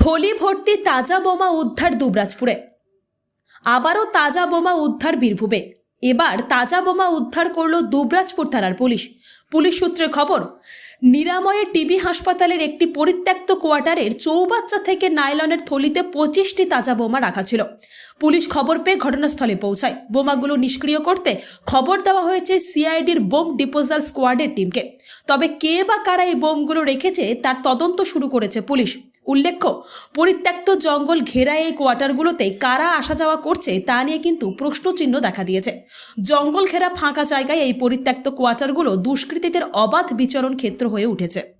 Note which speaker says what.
Speaker 1: থলি ভর্তি তাজা বোমা উদ্ধার দুবরাজপুরে। আবারও তাজা বোমা উদ্ধার বীরভূমে। এবার তাজা বোমা উদ্ধার করল দুবরাজপুর থানার পুলিশ। পুলিশ সূত্রে খবর নিরাময়ের টিবি হাসপাতালের একটি পরিত্যক্ত কোয়ার্টারের চৌবাচ্চা থেকে নাইলনের থলিতে পঁচিশটি তাজা বোমা রাখা ছিল। পুলিশ খবর পেয়ে ঘটনাস্থলে পৌঁছায়। বোমাগুলো নিষ্ক্রিয় করতে খবর দেওয়া হয়েছে সিআইডির বোম ডিপোজাল স্কোয়াডের টিমকে। তবে কে বা কারা এই বোমগুলো রেখেছে, তার তদন্ত শুরু করেছে পুলিশ। উল্লেখ্য, পরিত্যক্ত জঙ্গল ঘেরা এই কোয়ার্টারগুলোতে কারা আসা যাওয়া করছে তা নিয়ে কিন্তু প্রশ্নচিহ্ন দেখা দিয়েছে। জঙ্গল ঘেরা ফাঁকা জায়গায় এই পরিত্যক্ত কোয়ার্টারগুলো দুষ্কৃতীদের অবাধ বিচরণ ক্ষেত্র হয়ে উঠেছে।